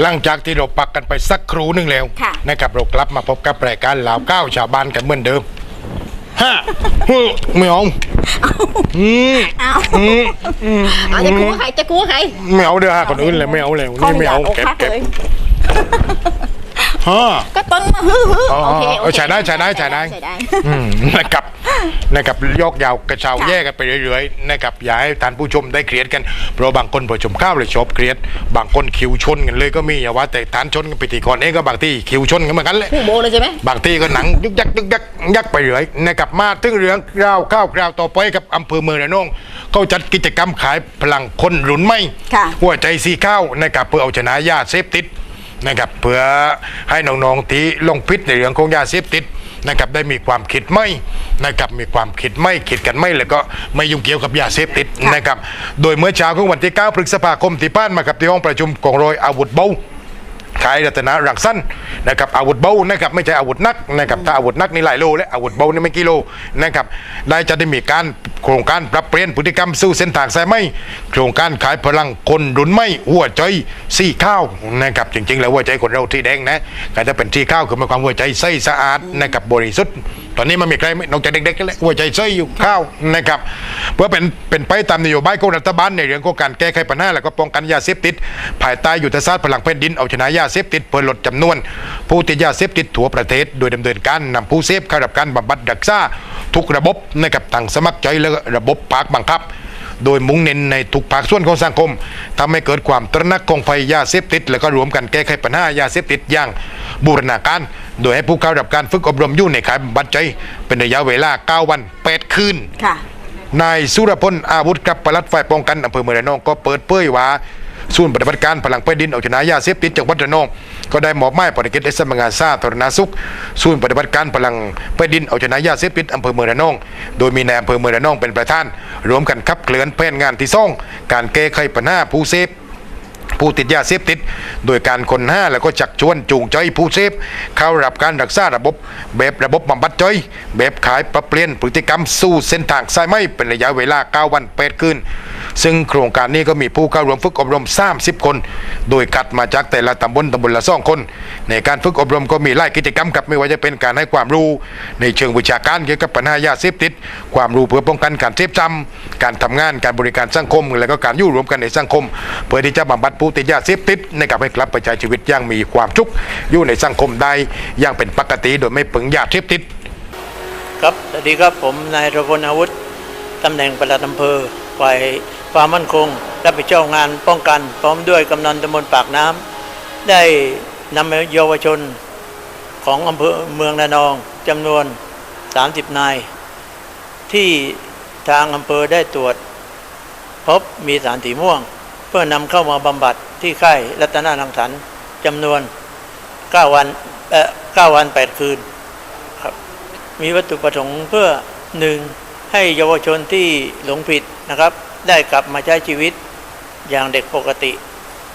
หลังจากที่เราปักกันไปสักครู่หนึ่งแล้วค่ะ นะครับเรากลับมาพบกับรายการลาวก้าวชาวบ้านกันเหมือนเดิมฮะฮึไม่เอาอืมเอาอืมเอาจะกลัวใครจะกลัวใครไม่เอาเด้อฮะคนอื่นเลยไม่เอาเลยนี่ไม่เอาขนุญตเก็บอกหัเก็บ เลย ฮะก็ต้นมาฮือฮืออ๋อโอเคเออใช้ได้ใช้ได้ใช้ได้ใช้ได้ อืมนะครับนะครับยกยาวกระเช้าค่ะแยกกันไปเรื่อยๆนะครับอย่าให้ท่านผู้ชมได้เครียดกันเพราะบางคนพอชมข้าวเลยชอบเครียด บางคนคิวชนกันเลยก็มีอย่าว่าแต่ฐานชนกันพิธีกรเองก็บางที่คิวชนกันเหมือนกันเลยผู้โบเลยใช่ไหมบางทีก็หนังยึกยักยึกยักยักไปเรื่อยนะครับมาถึงเรื่องราวข้าวคราวต่อไปกับอำเภอเมืองระนองเขาจัดกิจกรรมขายพลังคนหลุนไม่ค่ะหัวใจสีข้าวนะครับเพื่อเอาชนะยาเสพติด นะครับเพื่อให้น้องๆที่ลงพิษในเรื่องของยาเสพติดนะครับได้มีความคิดไม่นะครับมีความคิดไม่คิดกันไม่แล้วก็ไม่ยุ่งเกี่ยวกับยาเสพติดนะครับโดยเมื่อเช้าของวันที่ 9 พฤษภาคมที่ผ่านมากับที่ห้องประชุมกองร้อยอาวุธเบา ขายรัตนะรังสั้นนะครับอาวุธเบานะครับไม่ใช่อาวุธนักนะครับถ้าอาวุธนักนี่หลายโลและอาวุธเบานี่ไม่กี่โลนะครับได้จะได้มีการโครงการปรับเปลี่ยนพฤติกรรมสู่เส้นทางสายไหมโครงการขายพลังคนรุ่นไม่หัวใจสี่ข้าวนะครับจริงๆ แล้วหัวใจคนเราที่แดงนะแต่ถ้าเป็นที่ข้าวคือหมายความหัวใจใสสะอาดนะครับบริสุทธิ์ตอนนี้มันมีใครไม่นอกจากเด็กๆกันแหละหัวใจใสอยู่ข้าวนะครับเพื่อเป็นเป็นไปตามนโยบายของรัฐบาลในเรื่องของการแก้ไขปัญหาและก็ป้องกันยาเสพติด ภายใต้ยุทธศาสตร์พลังแผ่นดินเอาชนะยาเสพติดเพื่อลดจำนวน ผู้ติดยาเสพติดทั่วประเทศ โดยดำเนินการนำผู้เสพเข้ารับการบำบัดรักษาทุกระบบนะครับทั้งสมัครใจและระบบภาคบังคับโดยมุ่งเน้นในทุกภาคส่วนของสังคมทำให้เกิดความตระหนักของภัยยาเสพติด และก็รวมกันแก้ไขปัญหายาเสพติดอย่าง บูรณาการ โดยให้ผู้เข้ารับการฝึกอบรมอยู่ในขายบำบัดใจ เป็นระยะเวลา 9 วัน 8 คืนค่ะ นายสุรพลอาวุธกับปลัดฝ่ายป้องกันอำเภอเมืองระนองก็เปิดเผยว่าศูนย์ปฏิบัติการพลังแผ่นดินเอาชนะยาเสพติดจังหวัดระนอง ก็ได้มอบหมายภารกิจให้สำนักงานสาธารณสุขศูนย์ปฏิบัติการพลังแผ่นดินเอาชนะยาเสพติดอำเภอเมืองระนอง โดยมีนายอำเภอเมืองระนองเป็นประธานรวมกันขับเคลื่อนแผนงานที่ซ่อง การแก้ไขปัญหาผู้เสพ ผู้ติดยาเสพติด โดยการคนห้าแล้วก็ชักชวนจูงใจผู้เสพเข้ารับการรักษาระบบ แบบระบบบำบัดใจแบบขายปรับเปลี่ยนพฤติกรรมสู่เส้นทางสายไหมเป็นระยะเวลา 9 วัน8คืนซึ่งโครงการนี้ก็มีผู้เข้าร่วมฝึกอบรม 30 คน โดยคัดมาจากแต่ละตำบลตำบลละสองคน ในการฝึกอบรมก็มีหลายกิจกรรมกับไม่ว่าจะเป็นการให้ความรู้ ในเชิงวิชาการเกี่ยวกับปัญหายาเสพติด ความรู้เพื่อป้องกันการเสพจำ การทำงานการบริการสังคม และก็การอยู่รวมกันในสังคม เพื่อที่จะบำบัดผู้ติดยาเสพติดในการให้กลับไปใช้ชีวิตอย่างมีความสุขอยู่ในสังคมได้อย่างเป็นปกติโดยไม่ปึงยาเสพติด ครับสวัสดีครับผมนายรพลอาวุธตำแหน่งประหลัดอำเภอฝ่ายความมั่นคง รับผิดชอบงานป้องกัน พร้อมด้วยกำนันตำบลปากน้ำได้นำเยาวชนของอำเภอเมืองระนองจำนวน 30 นาย ที่ ทางอำเภอได้ตรวจ พบมีสารสีม่วง เพื่อนำเข้ามาบำบัดที่ค่ายรัตนานังสรรจำนวน 9 วันเอ่อ9วัน 8 คืนครับมีวัตถุประสงค์เพื่อหนึ่งให้เยาวชนที่หลงผิดนะครับ ได้กลับมาใช้ชีวิตอย่างเด็กปกติ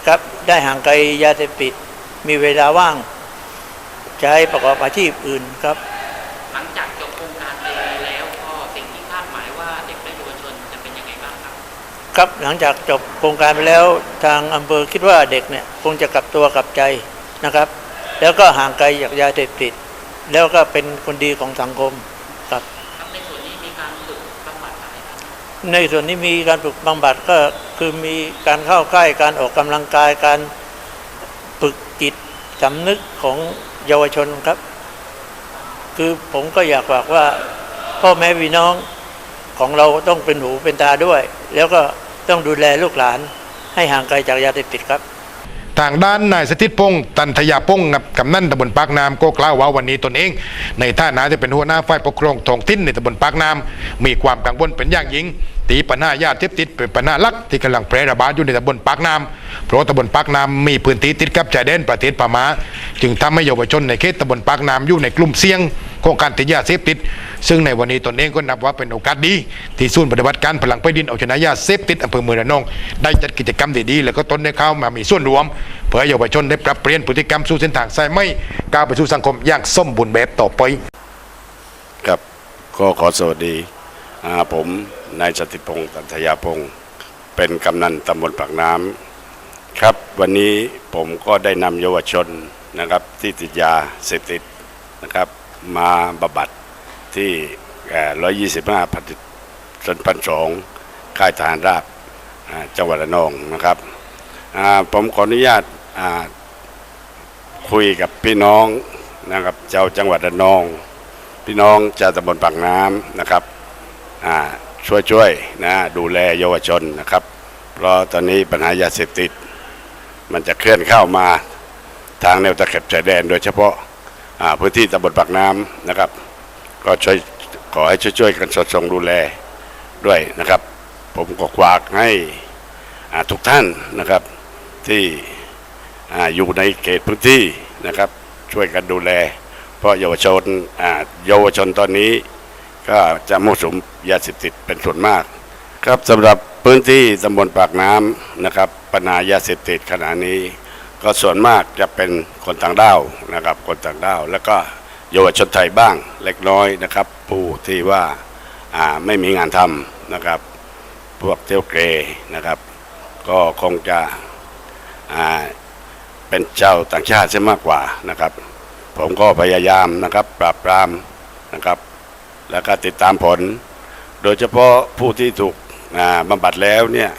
ครับได้ห่างไกลยาเสพติด มีเวลาว่าง ใช้ประกอบอาชีพอื่นครับ ครับหลังจากจบโครงการไปแล้วทางอำเภอคิดว่าเด็กเนี่ยคงจะกลับตัวกลับใจนะครับ แล้วก็ห่างไกลจากยาเสพติด แล้วก็เป็นคนดีของสังคมครับครับในส่วนนี้มีการฝึกบำบัดอะไรครับในส่วนนี้มีการฝึกบำบัดก็คือมีการเข้าใกล้การออกกำลังกายการฝึกจิตสำนึกของเยาวชนครับ คือผมก็อยากฝากว่าพ่อแม่พี่น้องของเราต้องเป็นหูเป็นตาด้วย แล้วก็ ต้องดูแลลูกหลาน ให้ห่างไกลจากยาเสพติดครับ ทางด้านนายสถิตพงศ์ตันทยาพงศ์กับกำนันตำบลปากน้ำก็กล่าวว่าวันนี้ตนเอง ในฐานะที่เป็นหัวหน้าฝ่ายปกครองท้องถิ่นในตำบลปากน้ำมีความกังวลเป็นอย่างยิ่งตีปัญหายาเสพติดเป็นปัญหาหลักที่กำลังแพร่ระบาดอยู่ในตำบลปากน้ำเพราะตำบลปากน้ำมีพื้นที่ติดกับชายแดนประเทศพม่าจึงทำให้เยาวชนในเขตตำบลปากน้ำอยู่ในกลุ่มเสี่ยง ของการติดยาเสพติด ซึ่งในวันนี้ตนเองก็นับว่าเป็นโอกาสดี ที่ศูนย์ปฏิบัติการพลังไปดินเอาชนะยาเสพติดอำเภอเมืองระนอง ได้จัดกิจกรรมดีๆแล้วก็ตนได้เข้ามามีส่วนรวม เพื่อเยาวชนได้ปรับเปลี่ยนพฤติกรรมสู่เส้นทางสายไม่ก้าวไปสู่สังคมอย่างสมบูรณ์แบบต่อไปครับก็ขอสวัสดีผมนายจติพงศ์ตันทยาพงศ์เป็นกำนันตำบลปากน้ำครับ วันนี้ผมก็ได้นำเยาวชนนะครับที่ติดยาเสพติดนะครับ มาบำบัดที่ร้อยยี่สิบห้าพันนพันสองค่ายทหารราบจังหวัดระนองนะครับผมขออนุญาตคุยกับพี่น้องนะครับเจ้าจังหวัดระนอง พี่น้องชาวตำบลปากน้ำนะครับช่วยช่วยๆนะดูแลเยาวชนนะครับ เพราะตอนนี้ปัญหายาเสพติด มันจะเคลื่อนเข้ามาทางแนวตะเข็บชายแดนโดยเฉพาะ พื้นที่ตำบลปากน้ำนะครับ ก็ช่วยขอให้ช่วยๆกันสอดส่องดูแลด้วยนะครับ ผมก็ฝากให้ทุกท่านนะครับที่ออยู่ในเขตพื้นที่นะครับ ช่วยกันดูแล เพราะเยาวชนเยาวชนตอนนี้ ก็จะมั่วสุมยาเสพติดเป็นส่วนมาก ครับสำหรับพื้นที่ตำบลปากน้ำนะครับปัญหายาเสพติดขณะนี้ ก็ส่วนมากจะเป็นคนต่างด้าวนะครับคนต่างด้าว แล้วก็เยาวชนไทยบ้างเล็กน้อยนะครับ ผู้ที่ว่าไม่มีงานทำนะครับ พวกเที่ยวเกรนะครับ ก็คงจะเป็นเจ้าต่างชาติใช่มากกว่านะครับ ผมก็พยายามนะครับปราบปรามนะครับ แล้วก็ติดตามผล โดยเฉพาะผู้ที่ถูกบำบัดแล้วเนี่ย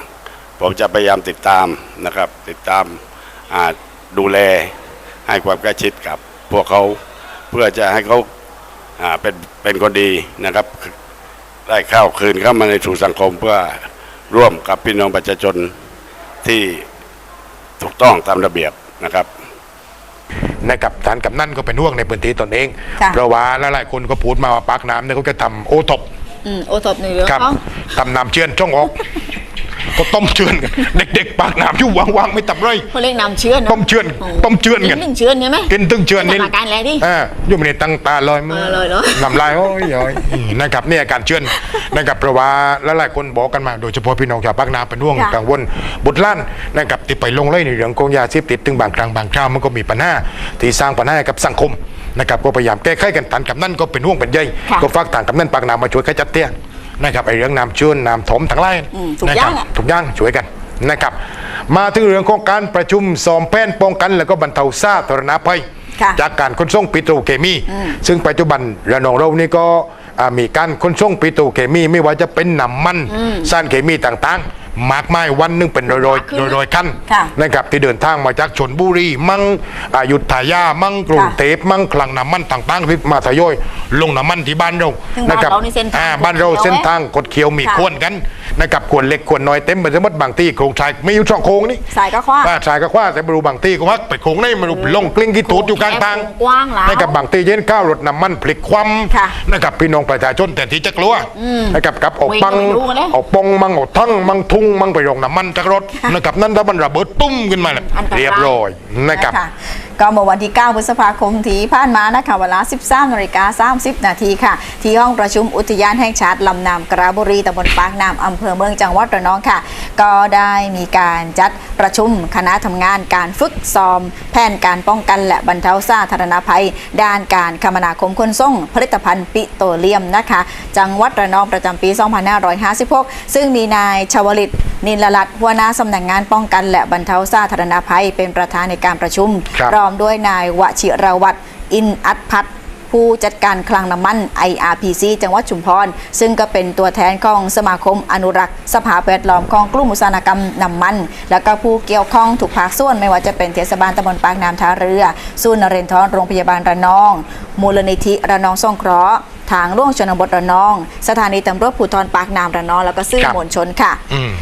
ผมจะพยายามติดตามนะครับติดตาม ดูแลให้ความใกล้ชิดกับพวกเขาเพื่อจะให้เขาอ่าเป็นเป็นคนดีนะครับ ได้เข้าคืนเข้ามาในสู่สังคมเพื่อร่วมกับพี่น้องประชาชนที่ถูกต้องตามระเบียบนะครับนะครับฐานกำนันก็เป็นห่วงในพื้นที่ตนเองค่ะเพราะว่าหลายๆคนก็พูดมาว่าปากน้ำเนี่ยเขาจะทำโอทบอืมโอทบในเรื่องครับของทำน้ำเชื่อนช่องออก ก็ต้มเชื่อนกันเด็กๆปากน้ำอยู่วางๆไม่ตับเลยเขาเรียกน้ำเชื้อเนอะต้มเชื่อนโต้มเชื่อนกันนึ่งเชื้อใช่ไหมกินตึงเชื่อนนี่สถานการณ์อะไรดิอ่าอยู่ในตั้งตาลอยมือเออลอยๆน้ำลายโอ้ยย้อยอืมนะครับนี่อาการเชื่อนนะครับเพราะว่าหลายๆคนบอกกันมา โดยเฉพาะพี่น้องชาวปากน้ำเป็นห่วงค่ะกังวลบุตรล้านนะครับที่ไปลงเล่ยในเรื่องของยาเสพติดถึงบางครั้งบางคราวมันก็มีปัญหาที่สร้างปัญหาให้กับสังคมนะครับก็พยายามแก้ไขกันฐานกำนันก็เป็นห่วงเป็นใยค่ะก็ฝากฐานกำนันปากน้ำมาช่วยขจัดเตี้ย นะครับไอ้เรื่องน้ำเชื่อนน้ำถมทั้งหลายอืมทุกนะอคย่ารับงอะ ทุกอย่างช่วยกันนะครับ มาถึงเรื่องของการประชุมซ้อมแผนป้องกัน และก็บรรเทาสาธารณภัย ค่ะจากการขนส่งปิโตรเคมี ซึ่งปัจจุบันระนองเรานี่ก็อ่ามีการขนส่งปิโตรเคมีไม่ว่าจะเป็นน้ำมันสารเคมีต่างๆ มากมายวันหนึงเป็นร้อยมากขึ้นๆร้อยๆคันค่ะ นะครับที่เดินทางมาจากชนบุรีมั่งอายุทยามั่งกรุงค่ะเทพมั่งคลังน้ำมันต่างๆที่มาทยอยลงน้ำมันที่บ้านเราซึ่งบ้านกัเรานี่เส้นทางอ่าบ้านเรากดเขียวเส้นทางกดเขียวมีค่ะ ควนกันนะครับควรเล็กควรน้อยเต็มไปหมดบางที่โครงชายไม่อยู่ช่องโค้งนี่ สายก็คว้าบ้านชายก็คว้าแต่บรูบางที่ก็วักไปโค้งในมารูลงกลิ้งกี่ตูดอยู่กลางทางกว้างแล้วนะครับบางที่เย็นก้าวรถน้ำมันพลิกคว่ค่ะำนะครับพี่น้องประชาชนแต่ที่จะกลัวนะครับกับเออกวิ่งปังก็ไม่รู้นะเออกปองมังเออกทั้งมังทุ่งมังไปรองน้ำมันจากรถนะครับนั่นถ้ามันระเบิดตุ้มขึ้นมาเนี่ยอันตรายเรียบร้อยนะครับนะคะ ก็เมื่อวันที่ 9 พฤษภาคมที่ผ่านมานะคะเวลา 13นาฬิกา30 นาทีค่ะ ที่ห้องประชุมอุทยานแห่งชาติลำนามกระบุรีตำบลปากน้ำอำเภอเมืองจังหวัดระนองค่ะ ก็ได้มีการจัดประชุมคณะทำงานการฝึกซ้อม แผนการป้องกันและบรรเทาสาธารณภัย ด้านการคมนาคมขนส่งผลิตภัณฑ์ปิโตรเลียมนะคะ จังหวัดระนองประจำปี 2556 ซึ่งมีนายชวลิตนินลลัตหัวหน้าสำนักงานป้องกันและบรรเทาสาธารณภัย เป็นประธานในการประชุมรรอมด้วยนายวชิรวัตรอินอัตพัฒน์ผู้จัดการคลังน้ำมัน IRPC จังหวัดชุมพร ซึ่งก็เป็นตัวแทนของสมาคมอนุรักษ์ สภาพแวดล้อมของกลุ่มอุตสาหกรรมน้ำมัน แล้วก็ผู้เกี่ยวข้องถูกภาคส่วนไม่ว่าจะเป็นเทศบาลตำบลปากน้ำท่าเรือศูนย์นเรนทรโรงพยาบาลระนอง มูลนิธิระนองสงเคราะห์ทางล่วงชนบทระนอง สถานีตำรวจภูธรปากน้ำระนอง แล้วก็สื่อครับมวลชนค่ะอืม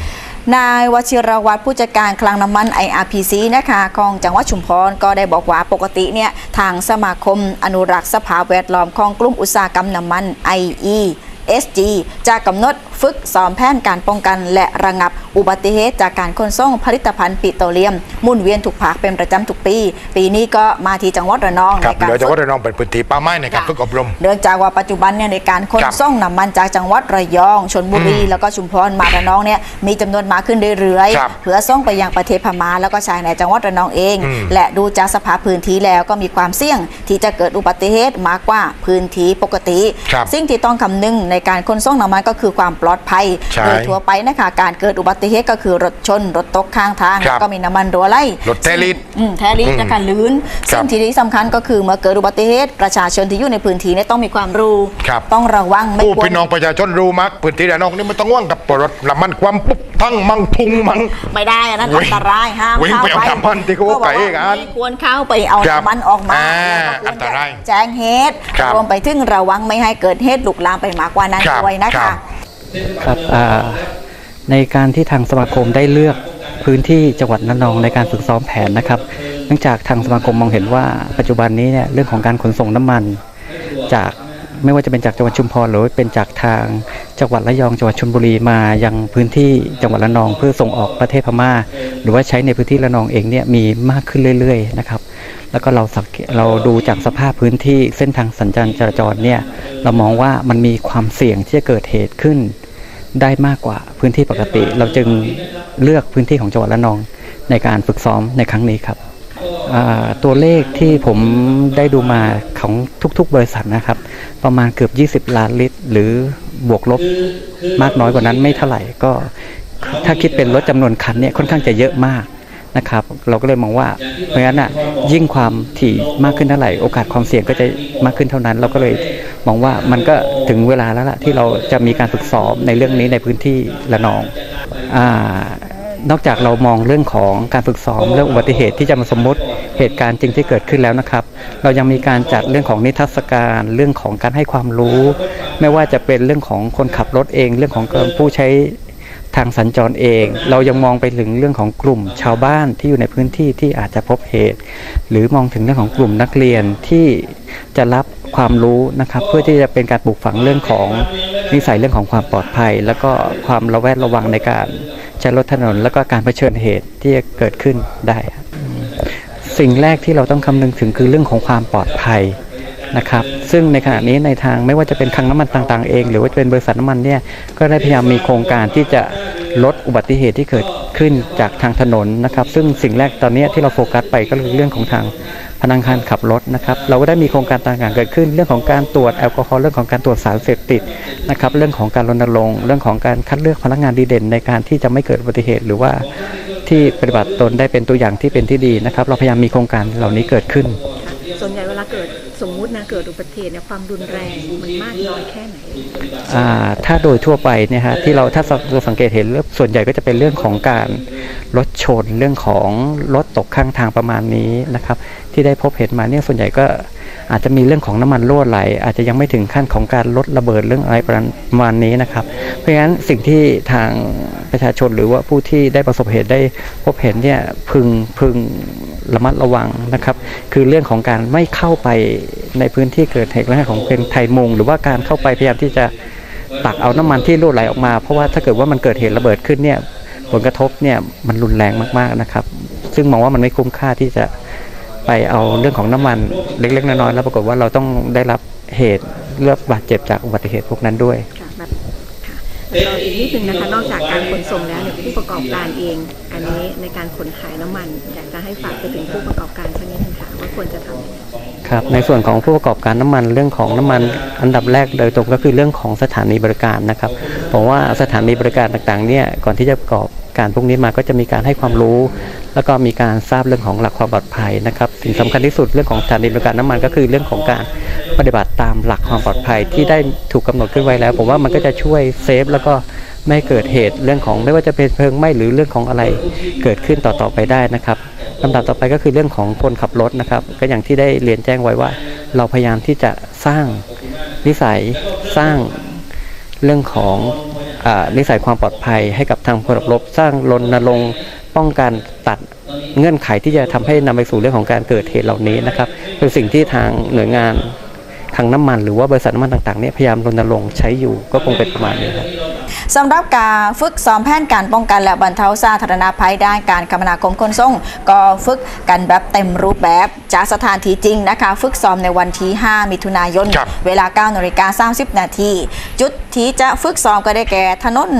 นายวชิรวัตรผู้จัดการคลังน้ำมัน IRPC นะคะของจังหวัดชุมพรก็ได้บอกว่าปกติเนี่ยทางสมาคมอนุรักษ์สภาแวดล้อมของกลุ่มอุตสาหกรรมน้ำมัน IE SG จะกำหนดฝึกซ้อมแผนการป้องกันและระงับอุบัติเหตุจากการขนส่งผลิตภัณฑ์ปิโตรเลียมหมุนเวียนถูกภาคเป็นประจำทุกปี ปีนี้ก็มาที่จังหวัดระนองครับในการเดี๋ยวจะฝึว่ากระนองเป็นพื้นที่ป่าไม้ในการฝึกอบรม เนื่องจากว่าปัจจุบันเนี่ยในการขนครับส่งน้ำมันจากจังหวัดระยองชนบุรีแล้วก็ชุมพรมาระนองเนี่ยมีจำนวนมากขึ้นเรื่อยครับๆเพื่อส่งไปยังประเทศพม่าแล้วก็ชายในจังหวัดระนองเองอืมและดูจากสภาพพื้นที่แล้วก็มีความเสี่ยงที่จะเกิดอุบัติเหตุมากกว่าพื้นที่ปกติครับสิ่งที่ต้องคำนึงในในการขนส่งน้ำมันก็คือความปลอดภัยใช่โดยทั่วไปนะคะการเกิดอุบัติเหตุก็คือรถชน รถตกข้างทางครับแล้วก็มีน้ำมันรั่วไหลรถแทลิดอืมแทลิดนะคะลื่นครับซึ่งทีนี้สำคัญก็คือเมื่อเกิดอุบัติเหตุประชาชนที่อยู่ในพื้นที่เนี่ยต้องมีความรู้ครับต้องระวังไม่ผู้ควรพี่น้องประชาชนรู้มักพื้นที่ระนองนี่ไม่ต้องว่างกับปรถละมันความปุ๊บทั้งมังทุงมังไม่ได้อันนั้นวิ่อังนตรายห้ามวิ่งเข้าไปเอาน้ำมันที่เขาก็บอกไก่ว่ากันไม่ควรเข้าไปเอาครับน้ำมันออกมาอ่าแล้วก็ควอันตรายแจ้งเหตุครับรวมไปถึงระวังไม่ให้เกิดเหตุลุกลามไปมากกว่านั้นครับด้วยนะครัคะ บ ครับอ่าในการที่ทางสมาคมได้เลือกพื้นที่จังหวัดระนองในการฝึกซ้อมแผนนะครับ เนื่องจากทางสมาคมมองเห็นว่าปัจจุบันนี้เนี่ยเรื่องของการขนส่งน้ำมัน จาก ไม่ว่าจะเป็นจากจังหวัดชุมพรหรือว่าเป็นจากทางจังหวัดระยองจังหวัดชลบุรีมายังพื้นที่จังหวัดระนองเพื่อส่งออกประเทศพม่า หรือว่าใช้ในพื้นที่ระนองเองเนี่ยมีมากขึ้นเรื่อยๆนะครับแล้วก็เราสังเกเราดูจากสภาพพื้นที่เส้นทางสัญจรจราจรเนี่ยเรามองว่ามันมีความเสี่ยงที่จะเกิดเหตุขึ้น ได้มากกว่าพื้นที่ปกติ เราจึงเลือกพื้นที่ของจังหวัดระนองในการฝึกซ้อมในครั้งนี้ครับ ตัวเลขที่ผมได้ดูมาของทุกๆ บริษัทนะครับ ประมาณเกือบ 20 ล้านลิตร หรือบวกลบมากน้อยกว่านั้นไม่เท่าไหร่ก็ถ้าคิดเป็นรถจำนวนคันเนี่ยค่อนข้างจะเยอะมากนะครับ เราก็เลยมองว่าเพราะฉะนั้นอะยิ่งความถี่มากขึ้นเท่าไหร่ โอกาสความเสี่ยงก็จะมากขึ้นเท่านั้น เราก็เลยมองว่ามันก็ถึงเวลาแล้วล่ะที่เราจะมีการฝึกซ้อมในเรื่องนี้ในพื้นที่ระนองอา นอกจากเรามองเรื่องของการฝึกซ้อมเรื่องอุบัติเหตุที่จะมาสมมติเหตุการณ์จริงที่เกิดขึ้นแล้วนะครับ เรายังมีการจัดเรื่องของนิทรรศการเรื่องของการให้ความรู้ ไม่ว่าจะเป็นเรื่องของคนขับรถเอง เรื่องของผู้ใช้ ทางสัญจรเอง เรายังมองไปถึงเรื่องของกลุ่มชาวบ้านที่อยู่ในพื้นที่ที่อาจจะพบเหตุ หรือมองถึงเรื่องของกลุ่มนักเรียนที่จะรับความรู้นะครับ เพื่อที่จะเป็นการปลูกฝังเรื่องของนิสัยเรื่องของความปลอดภัย แล้วก็ความระแวดระวังในการใช้รถถนน แล้วก็การเผชิญเหตุที่จะเกิดขึ้นได้ สิ่งแรกที่เราต้องคำนึงถึงคือเรื่องของความปลอดภัย นะครับ ซึ่งในขณะนี้ในทางไม่ว่าจะเป็นคลังน้ำมันต่างๆเอง หรือว่าจะเป็นบริษัทน้ำมันเนี่ยก็ได้พยายามมีโครงการที่จะลดอุบัติเหตุที่เกิดขึ้นจากทางถนนนะครับ ซึ่งสิ่งแรกตอนนี้ที่เราโฟกัสไปก็คือเรื่องของทางพนักงานขับรถนะครับ เราก็ได้มีโครงการต่างๆเกิดขึ้น เรื่องของการตรวจแอลกอฮอล์เรื่องของการตรวจสารเสพติดนะครับ เรื่องของการรณรงค์เรื่องของการคัดเลือกพนักงานดีเด่น ในการที่จะไม่เกิดอุบัติเหตุหรือว่าที่ปฏิบัติตนได้เป็นตัวอย่างที่เป็นที่ดีนะครับ เราพยายามมีโครงการเหล่านี้เกิดขึ้น ส่วนใหญ่เวลาเกิดสมมุตินะเกิดอุบัติเหตุเนี่ยความรุนแรงมันมากน้อยแค่ไหนอ่าถ้าโดยทั่วไปเนี่ยฮะที่เราถ้าเราสังเกตเห็นเรื่องส่วนใหญ่ก็จะเป็นเรื่องของการรถชนเรื่องของรถตกข้างทางประมาณนี้นะครับ ที่ได้พบเห็นมาเนี่ยส่วนใหญ่ก็อาจจะมีเรื่องของน้ำมันรั่วไหล อาจจะยังไม่ถึงขั้นของการลดระเบิดเรื่องอะไรประมาณนี้นะครับ เพราะฉะนั้นสิ่งที่ทางประชาชนหรือว่าผู้ที่ได้ประสบเหตุได้พบเห็นเนี่ยพึงพึงระมัดระวังนะครับ คือเรื่องของการไม่เข้าไปในพื้นที่เกิดเหตุลักษณะของเป็นไทยมุง หรือว่าการเข้าไปพยายามที่จะตักเอาน้ำมันที่รั่วไหลออกมา เพราะว่าถ้าเกิดว่ามันเกิดเหตุระเบิดขึ้นเนี่ยผลกระทบเนี่ยมันรุนแรงมากๆนะครับ ซึ่งมองว่ามันไม่คุ้มค่าที่จะ ไปเอาเรื่องของน้ำมันเล็กๆน้อยๆแล้วปรากฏว่าเราต้องได้รับเหตุเลือบบาดเจ็บจากอุบัติเหตุพวกนั้นด้วยค่ะแบบค่ะแล้วก็อีกนิดนึงนะคะนอกจากการขนส่งแล้วเนี่ยผู้ประกอบการเอง อันนี้ในการขนถ่ายน้ำมันอยากจะให้ฝากไปถึงผู้ประกอบการสักนิดนึงค่ะว่าควรจะทำยังไงครับในส่วนของผู้ประกอบการน้ำมันเรื่องของน้ำมันอันดับแรกโดยตรงก็คือเรื่องของสถานีบริการนะครับผมว่าสถานีบริการต่างๆเนี่ยก่อนที่จะประกอบการพวกนี้มาก็จะมีการให้ความรู้ แล้วก็มีการทราบเรื่องของหลักความปลอดภัยนะครับสิ่งสำคัญที่สุดเรื่องของสถานีบริการน้ำมันก็คือเรื่องของการปฏิบัติตามหลักความปลอดภัยที่ได้ถูกกำหนดขึ้นไว้แล้ว ผมว่ามันก็จะช่วยเซฟแล้วก็ไม่เกิดเหตุเรื่องของไม่ว่าจะเป็นเพลิงไหม้หรือเรื่องของอะไรเกิดขึ้นต่อๆไปได้นะครับลำดับต่อไปก็คือเรื่องของคนขับรถนะครับ ก็อย่างที่ได้เรียนแจ้งไว้ว่า เราพยายามที่จะสร้างนิสัยสร้างเรื่องของอนิสัยความปลอดภัยให้กับทางคนขับรถสร้างรณรงค์ ป้องกันตัดเงื่อนไขที่จะทำให้นำไปสู่เรื่องของการเกิดเหตุเหล่านี้นะครับคือสิ่งที่ทางหน่วยงานทางน้ำมัน หรือว่าบริษัทน้ำมันต่างๆเนี่ยพยายามรณรงค์ใช้อยู่ก็คงเป็นประมาณนี้ครับสำหรับการฝึกซ้อมแผนการป้องกันและบรรเทาสาธารณภัยด้านการคมนาคมขนส่ง ก็ฝึกกันแบบเต็มรูปแบบจากสถานที่จริงนะคะ ฝึกซ้อมในวันที่ 5 มิถุนายนครับเวลา9นาฬิกา30 นาที จุดที่จะฝึกซ้อมก็ได้แก่ถนน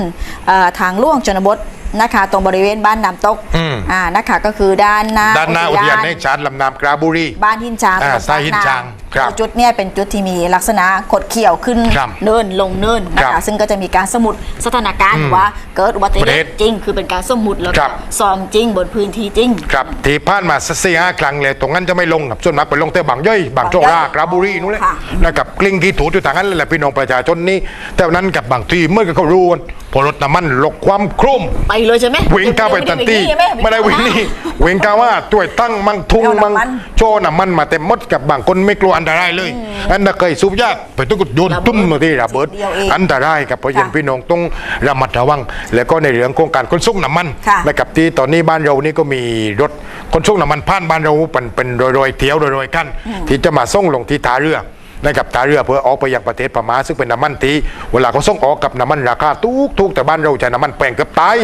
เอ่อทางล่วงชนบท นะคะตรงบริเวณบ้านน้ำตกอืม อ่านะคะก็คือด้านหน้าด้านหน้าอุทยานแห่งชาติลำน้ำกราบุรี บ้านหินช้างอ่าตรงทรายหินช้าง ครับจุดเนี่ยเป็นจุดที่มีลักษณะขดเขี่ยวขึ้นครับเนินลงเนินนะครัคะบซึ่งก็จะมีการสมุดสถานการณ์ว่าเกิดอุบัติประเหเทศตุจริง คือเป็นการสมุดแล้วครัก็บ ซ้อมจริงบนพื้นที่จริง ครับที่ผ่านมาสักสี่ห้าครั้งเลยตรงนั้นจะไม่ลงครับส่วนมากไปลงแต่บางย่อยบางโจรากราบุรีนู่นแหละค่ะ นะครับกลิ้งที่ถูอยู่ทางนั้นแหละพี่น้องประชาชนนี่แต่วันนั้นกับบางที่เมื่อเขารู้กันพอรถน้ำมันลกความครุ่ม ไปเลยใช่ไหมวิ่งก้าวไปทันทีไม่ได้วิ่งนี่ วิ่งก้าวว่าช่วยตั้งมังทุงเอามังน้ำมันโชว์น้ำมันมาเต็มหมดกับบางคนไม่กลัวอันตรายเลย อันนั้นเคยสูบยากไปตุกโยนตุ้มมาที่ระเบิดเดียวเองอันตรายกับเพราะฉะนั้นค่ะพี่น้องต้องระมัดระวัง แล้วก็ในเรื่องของการขนส่งน้ำมันค่ะนะครับที่ตอนนี้บ้านเรานี่ก็มีรถขนส่งน้ำมันผ่านบ้านเราเป็นเป็นโรยๆเที่ยวโรยๆกันที่จะมาส่งลงที่ท่าเรือ นะครับท่าเรือเพื่อออกไปยังประเทศพม่าซึ่งเป็นน้ำมันที่เวลาเขาส่งออกกับน้ำมันราคาทุกทุกๆแต่บ้านเราใช้น้ำมันแพงเกือบตาย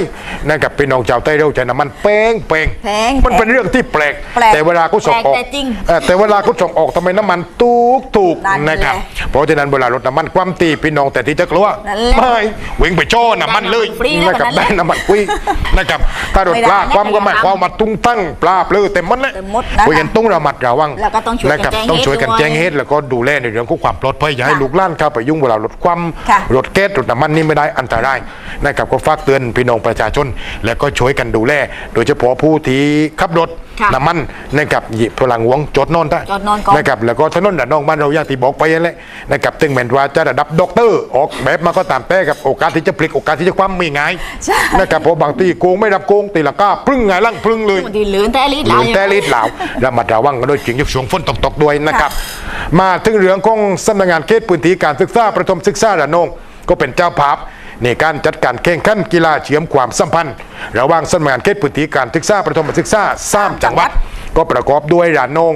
นะครับพี่น้องชาวใต้เราใช้น้ำมันแพงแพงแพงมันเป็นเรื่องที่แปลกแปลกแต่เวลาเขาส่งออกแปลกแต่จริงเออแต่เวลาเขาส่งออกทำไมน้ำมันถูกถูกนั่นแหละนะครับเพราะฉะนั้นเวลารถน้ำมันความตีพี่น้องแต่ที่จะกลัวนั่นแหละไม่วิ่งไปโจ้น้ำมันเลยฟรีนะนะครับแบบนั้นแหละได้น้ำมันฟรีนะครับถ้ารถไม่ได้ลากความก็หมายไม่ได้ความมาตุ้งตั้งปลาเปลือเต็มหมดเลยเต็มหมดนะคะคุยกันต้องระมัดระวังแล้วก็ต้องช่วยกันนะครับแจ้งต้องช่วยกันเหตุด้วยแจ้งเหตุแล้วก็ดูแลในเรื่องของความปลอดภัยอย่าให้ค่ะลูกหล้านเข้าไปยุ่งเวลารถความค่ะรถแก๊สรถน้ำมันนี่ไม่ได้อันตรายนะครับก็ฝากเตือนพี่น้องประชาชน แล้วก็ช่วยกันดูแล โดยเฉพาะผู้ที่ขับรถค่ะ น้ำมันนะครับหยิบพลังหวงจดนอนได้จอดนอนก่อน นะครับแล้วก็ถนนด้านนอกบ้านเราอย่างที่บอกไปนั่นแหละนะครับถึงแม้ว่าจะระดับด็อกเตอร์ออกแบบมาก็ตามแต่กับโอกาสที่จะพลิกโอกาสที่จะคว่ำมีไงายใช่นะครับเพราะบางทีโกงไม่รับโกงตีลังกาพึ่งไงายลั่งพึ่งเลย ดีเหลือนแต่ลิดหลารือแต่ลิดเหลาระมัดระวังกันด้วยจริงยุคช่วงฝนตกๆด้วยนะครับ มาถึงเรื่องของสำนักงานเขตพื้นที่การศึกษาประถมศึกษาระนองก็เป็นเจ้าภาพ ในการจัดการแข่งขันกีฬาเชื่อมความสัมพันธ์ ระหว่างสำนักงานเขตพื้นที่การศึกษาประถมศึกษาสามจังหวัด ก็ประกอบด้วยรานง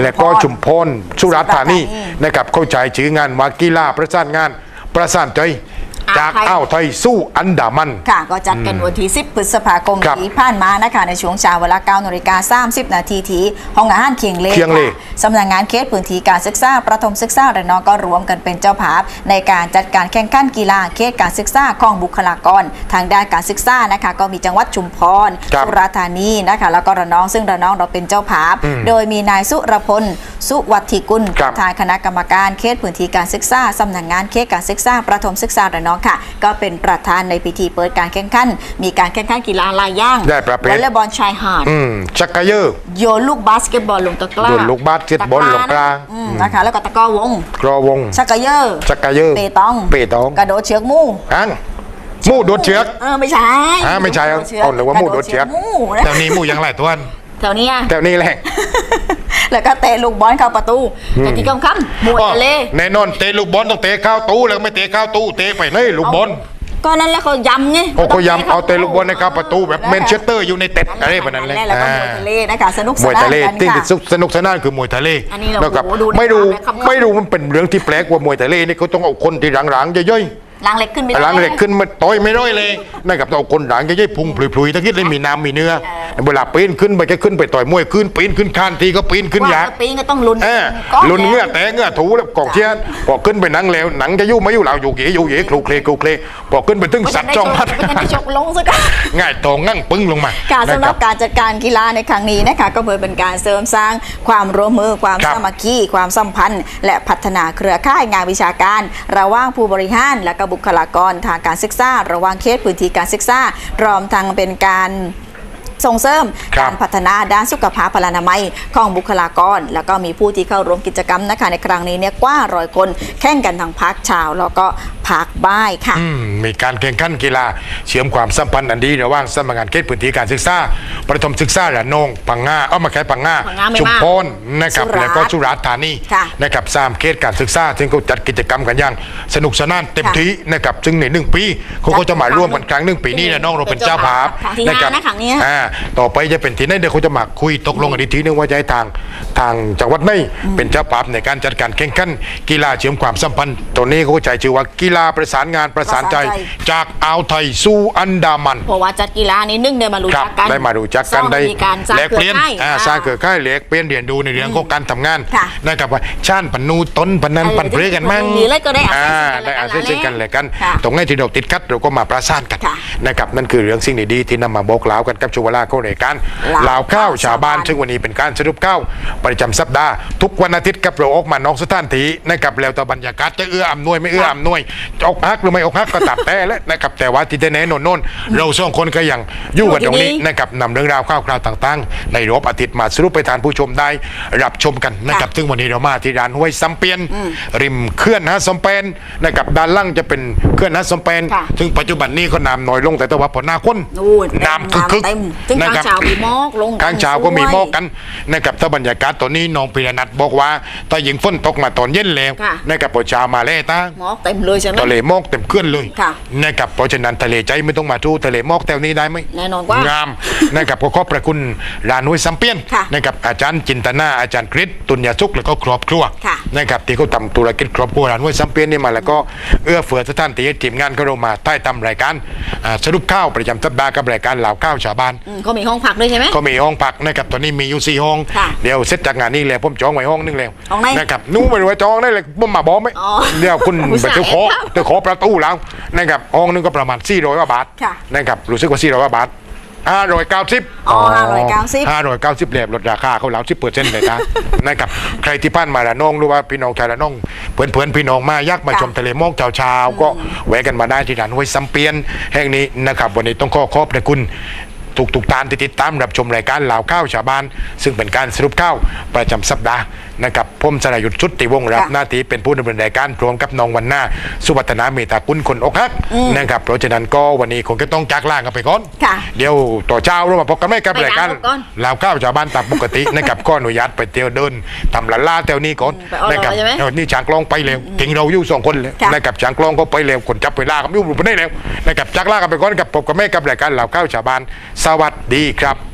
และก็ชุมพรสุราษฎร์ธานีนะครับเข้าใจชื่องานว่ากีฬาประสานงานประสานใจ จากอ่าวไทยสู้อันดามัน ค่ะ ก็จัดกันวันที่ 10 พฤษภาคมครับที่ผ่านมานะคะ ในช่วงเช้าเวลา9นาฬิกา30 นาทีที่ห้องอาหารเคียงเลเคียงเลค่ะสำนักงานเขตพื้นที่การศึกษาประถมศึกษาระนองก็รวมกันเป็นเจ้าภาพ ในการจัดการแข่งขันกีฬาเขตการศึกษาของบุคลากร ทางด้านการศึกษานะคะ ก็มีจังหวัดชุมพรครับ สุราษฎร์ธานีนะคะ แล้วก็ระนองซึ่งระนองเราเป็นเจ้าภาพโดยมีนายสุรพลสุวัติกุลคปรับระธานคณะกรรมการเขตพื้นที่การศึกษาสำนักงานเขตการศึกษาประถมศึกษาระนองค่ะ ก็เป็นประธานในพิธีเปิดการแข่งขัน มีการแข่งขันกีฬาลายย่างได้ประเภทวอลเลย์บอลชายหาดอืมชักกะเยอะโยนลูกบาสเกตบอลลงตะกร้าโยนลูกบาสเกตบอลลงกลางอืมนะคะ แล้วก็ตะกร้อวงกรอวงชักกะเยอร์ชักกะเยอะเปตองเปตองกระโดดเชือกมู่อังหมูโดดเชือกเออไม่ใช่อ่าไม่ใช่เอากระโดดชืกเอาหรือว่าหมูโดดเชือกระโมู่นะแถวนี้หมูยังหลายตัวแถวเนี้ยแถวนี้แหละ แล้วก็เตะลูกบอลเข้าประตูกติกาคำมวยทะเลแน่นอนเตะลูกบอลต้องเตะเข้าตู้แล้วไม่เตะเข้าตู้เตะไปไหนลูกบอลก็นั่นแหละเขายำไงโอ้ก็ยำเอาเตะลูกบอลในเข้าประตูแบบแมนเชสเตอร์อยู่ในเต็ดอะไรแบบนั้นเลยแล้วก็มวยทะเลนะคะสนุกสมวยนาทะนเลกันที่ค่ะสนุกสนานคือมวยทะเลอันนี้เรานะครับโอ้โหดูไม่รู้ในภาพเลยคำๆไม่รู้มันเป็นเรื่องที่แปลกว่ามวยทะเลนี่เขาต้องเอาคนที่หลังๆย่อยๆ ล้างเล็กขึ้นไปหลังเหล็กขึ้นมาต่อยไม่ร้อยเลยนะครับเอาคนหลังจะย่พุงพลุยๆถ้าคิดเลยมีน้ำมีเนื้อเวลาปีนขึ้นไปก็ขึ้นไปต่อยมวยขึ้นปีนขึ้นคานทีก็ปีนขึ้นยากปีนก็ต้องลุ้นเออก้ลุนเงื่อแต่เงื่อถูแล้วกองเชียนพอขึ้นไปหนังแล้วหนังจะยุ่ไม่ยุ่เราอยู่เก๋อยู่เก๋คลูเคลคลูเคลพอขึ้นไปถึงสัตว์จ้องพัดไม่ทันได้ชกลงสักกันง่ายตองงั่งปึ้งลงมาค่ะนะสำหรับการจัดการกีฬาในครั้งนี้นะคะก็เพื่อเป็นการเสริมสร้างความร่วมมือความครับสามัคคีความสัมพันธ์ และพัฒนาเครือข่ายงานวิชาการระหว่างผู้บริหารและก็บุคลากรทางการศึกษา ระหว่างเขตพื้นที่การศึกษารวมทั้งเป็นการ ส่งเสริมครับการพัฒนาด้านสุขภาพพลานามัยของบุคลากร แล้วก็มีผู้ที่เข้าร่วมกิจกรรมนะคะในครั้งนี้เนี่ยกว่าร้อยคน แข่งกันทั้งภาคเชาวแล้วก็ภาคบ่ายค่ะอืมมีการแข่งขันกีฬาเชื่อมความสัมพันธ์อันดีระหว่างสำนักงานเขตพื้นที่การศึกษาประถมศึกษาระนองปังงาเอามาแค่ปังงาปังงาไม่ชุมมากพรนะครับสุราษฎร์แล้วก็สุราษฎร์ธานีค่ะนะครับสามเขตการศึกษาซึ่งเขาจัดกิจกรรมกันอย่างสนุกสนานเต็มค่ะที่นะครับซึ่งในหนึ่งปีเขาก็จะมาร่วมกันครั้งหนึ่งปีนี้นะน้องเราเป็นเจ้าภาพค่ะที่นะครังานนะครั้งนี้อ่าต่อไปจะเป็นที่ไหนเดี๋ยวเขาจะมาคุยตกลงกันอีกทีนึงว่าจะให้ทางทางจังหวัดไหนเป็นเจ้าภาพในการจัดการแข่งขันกีฬาเชื่อมความสัมพันธ์ตัวนี้เขาใช้ชื่อว่ากีฬาฬาประสานงานประสานใจประสานใจ จากอ่าวไทยสู่อันดามันเพราะว่าจัดกีฬานี้หนึ่งได้มารู้ครัจักกันได้มารู้จักกันสองได้มีการสร้างแลกเครืเปลี่อยนข่ายอ่าสร้างเครือข่ายแลกเปลี่ยนเรียนดูในเรื่องของการทำงานค่ะนะครับว่าชาติปนูต้นปนันเออปันเปรกันมั่งมีอะไรก็ได้อาศัยอ่าซึ่งกันและได้อาศัยกันซึ่งกันและกันค่ะตรงไหนที่เราติดขัดเราก็มาประสานกันค่ะนะครับนั่นคือเรื่องสิ่งดีๆที่นำมาบอกเล่ากันกับชวลาเข้ารายการลาวข้าวชาวบ้านชาวบ้านซึ่งวันนี้เป็นการสรุปข้าวประจำสัปดาห์ทุกวันอาทิตย์กับเราออกมานอกสถานที่นะครับแล้วแต่บรรยากาศจะเอื้ออำนวยไม่เอื้ออำนวยจอกฮักหรือไม่อกฮักก็ตัดแต่แล้วนะครับแต่ว่าที่แน่ๆโน่นนนเราสองคนก็ยังอยู่กันตรงนี้นี่นะครับนำเรื่องราวข่าวคราวต่างๆ ในรอบอาทิตย์มาสรุปไปทานผู้ชมได้รับชมกันนะครับซึ่งวันนี้เรามาที่ร้านห้วยซัมเปียน ริมเขื่อนฮะสมเปนนะครับด้านล่างจะเป็นเขื่อนฮะสมเปนค่ะซึ่งปัจจุบันนี้ก็น้ำน้อยลงแต่ตัวว่าพอหน้าข้นน้ำคึกคึกเต็มซึ่งกลางเช้ามีหมอกลงกลางเช้าก็มีสวยหมอกกันนะครับถ้าบรรยากาศตอนนี้น้องพิรนัทบอกว่าตาหญิงฝนตกมาตอนเย็นแล้วค่ะนะครับพอเช้ามาแล้วตาหมอกเต็มเลยใช่ไหมทะเลหมอกเต็มเคลื่อนเลยค่ะนะครับเพราะฉะนั้นทะเลใจไม่ต้องมาทูทะเลหมอกแถวนี้ได้ไหมแน่นอนว่างามนะครับก็ขอบพระคุณร้านห้วยซัมเปียนค่ะนะครับอาจารย์จินตนาอาจารย์คริสตุนยาสุขแล้วก็ครอบครัวค่ะนะครับที่เขาทำธุรกิจครอบครัวร้านห้วยซัมเปียนนี่มาแล้วก็เอื้อเฟื้อสถานที่ให้ทีมงานก็เรามาใต้ทำรายการอ่าสรุปข้าวประจำสัปดาห์กับรายการเหล่าข้าวชาวบ้านอืมเขามีห้องพักด้วยใช่ไหม ก็มีห้องพักนะครับตอนนี้มีอยู่สี่ห้อง ค่ะเดี๋ยวเสร็จจากงานนี้แล้วผมจองไว้ห้องนึงแล้วห้องไหนนะครับนู้ไม่รู้ว่าจองได้เลยผมมาบอกไหมอ๋อเดี๋ยวคุณอุตไปส่าห์เจ้าขอแอบเจ้าขอประตูแล้วนะครับห้องนึงก็ประมาณ400กว่าบาทค่ะนะครับรู้สึกว่า400กว่าบาทห้าร้อยเก้าสิบอ๋อ590 ห้าร้อยเก้าสิบเหรียญลดราคาเขาแล้วสิบเปอร์เซ็นต์เลยนะ นะครับใครที่ผ่านมาละน้องหรู้ว่าพี่น้องชาวละน้องเพื่อนเพื่อนๆพี่น้องมายักมาค่ะ ชมทะเลหมอกเช้าๆก็แวะกันมาได้ที่ร้านห้วยซัมเปียนแห่งนี้นะครับวันนี้ต้องขอขอบพระคุณ ทุกทุกๆตามติดตามรับชมรายการลาวข้าวชาวบ้าน ซึ่งเป็นการสรุปข้าวประจำสัปดาห์นะครับผมสรายุทธชุดติวงศ์รับค่ะหน้าที่เป็นผู้ดำเนินรายการพร้อมกับน้องวันหน้า สุวัฒนาเมตากุลคนอกฮักนะครับเพราะฉะนั้นก็วันนี้คงจะต้องจากลากันไปก่อนค่ะเดี๋ยวต่อเช้าเรามาพบกันไม่กับไปรายการงานก่อนลาวข้าวชาวบ้านตามปกตินะครับก็อนุญาตไปเที่ยวเดินทำละล่าแถวนี้ก่อนไปเอานะครัใช่ไหมเออนี่ช้างกลองไปแล้วทิ้งเราอยู่สองคนเลยค่ะนะครับช้างกลองก็ไปแล้วคนจับไปล่ากันไม่รู้ไปได้แล้วนะครับจากลากันไปก่อนกับพบกับแม่กับรายการลาวข้าวชาวบ้านสวัสดีครับ